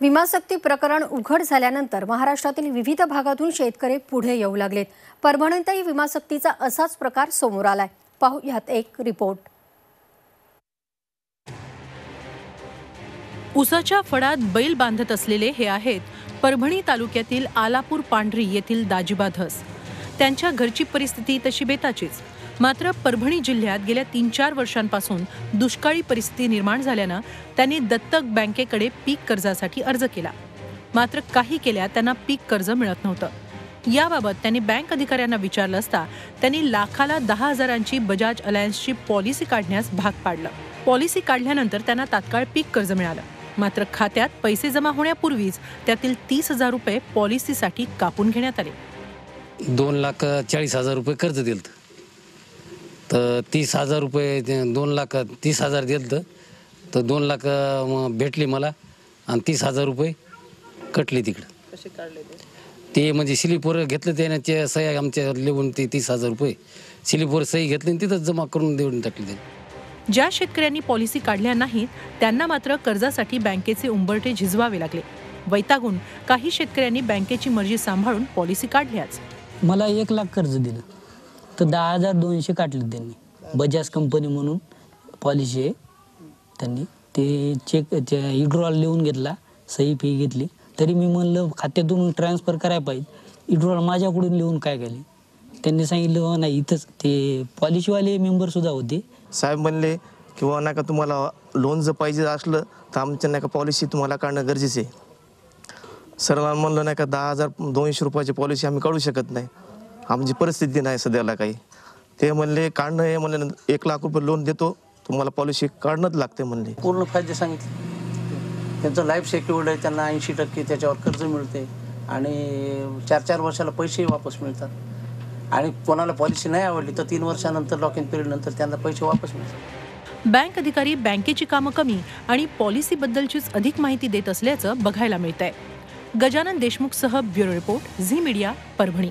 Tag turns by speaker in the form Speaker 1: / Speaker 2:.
Speaker 1: विमासक्ती प्रकरण उघड झाल्यानंतर महाराष्ट्रातील विविध भागातून शेतकरी पुढे येऊ लागलेत. परभणीतही विमासक्तीचा असाच प्रकार समोर आलाय. पाहू ह्यात एक रिपोर्ट.
Speaker 2: उसाच्या फडात बैल बांधत असलेले हे आहेत परभणी तालुक्यातील आलापूर पांढरी येथील दाजिबाधस त्यांच्या घरची परिस्थिती तशी बेताचीच. मात्र परभणी जिल्ह्यात गेल्या तीन चार वर्षांपासून दुष्काळी परिस्थिती निर्माण झाल्यानं त्यांनी दत्तक बँकेकडे पीक कर्जासाठी अर्ज केला. मात्र काही केल्या त्यांना पीक कर्ज मिळत नव्हतं. याबाबत त्यांनी बँक अधिकाऱ्यांना विचारलं असता त्यांनी लाखाला दहा हजारांची बजाज अलायन्सची पॉलिसी काढण्यास भाग पाडलं. पॉलिसी काढल्यानंतर त्यांना तात्काळ पीक कर्ज मिळालं. मात्र खात्यात पैसे जमा होण्यापूर्वीच त्यातील तीस हजार रुपये पॉलिसीसाठी कापून घेण्यात आले.
Speaker 3: दोन लाख चाळीस हजार रुपये कर्ज दिलं तर तीस हजार रुपये दोन लाख तीस हजार दिलं तर दोन लाख भेटली मला आणि तीस हजार रुपये कटले तिकडं. ते? म्हणजे स्लिपवर घेतलं त्याने ते सह्या आमच्या लिहून ते तीस हजार रुपये. स्लिपवर सही घेतली आणि तिथंच जमा करून देऊन टाकली त्याने.
Speaker 2: ज्या शेतकऱ्यांनी पॉलिसी काढल्या नाहीत त्यांना मात्र कर्जासाठी बँकेचे उंबरठे झिजवावे लागले. वैतागून काही शेतकऱ्यांनी बँकेची मर्जी सांभाळून पॉलिसी काढल्याच.
Speaker 4: मला एक लाख कर्ज दिलं. तर दहा हजार दोनशे काटले त्यांनी. बजाज कंपनी म्हणून पॉलिसी आहे त्यांनी. ते चेक इड्रॉल लिहून घेतला सही फी घेतली. तरी मी म्हणलं खात्यातून ट्रान्सफर करायला पाहिजे. इड्रॉल माझ्याकडून लिहून काय केली? त्यांनी सांगितलं हो, नाही इथंच. ते पॉलिसीवाले मेंबरसुद्धा होते.
Speaker 5: साहेब म्हणले किंवा हो, नाही का तुम्हाला लोन जर पाहिजे असलं तर आमच्या नाही का पॉलिसी तुम्हाला काढणं गरजेचं आहे. सरांना म्हणलं नाही का दहा हजार दोनशे रुपयाची पॉलिसी आम्ही काढू शकत नाही. आमची परिस्थिती नाही सध्याला काही. ते म्हणले काढणं हे म्हणले एक लाख रुपये लोन देतो. तुम्हाला पॉलिसी काढणंच लागते म्हणले.
Speaker 6: पूर्ण फायदे सांगितले. त्यांचं लाईफ सेक्युर्ड आहे त्यांना ऐंशी टक्के त्याच्यावर कर्ज मिळते. आणि चार चार वर्षाला पैसेही वापस मिळतात. आणि कोणाला पॉलिसी नाही आवडली तर तीन वर्षानंतर लॉक इन पिरियड नंतर त्यांना पैसे वापस मिळतात.
Speaker 2: बँक अधिकारी बँकेची कामं कमी आणि पॉलिसीबद्दलचीच अधिक माहिती देत असल्याचं बघायला मिळतंय. Gajanan देशमुखसह bureau report Zee media Parbhani.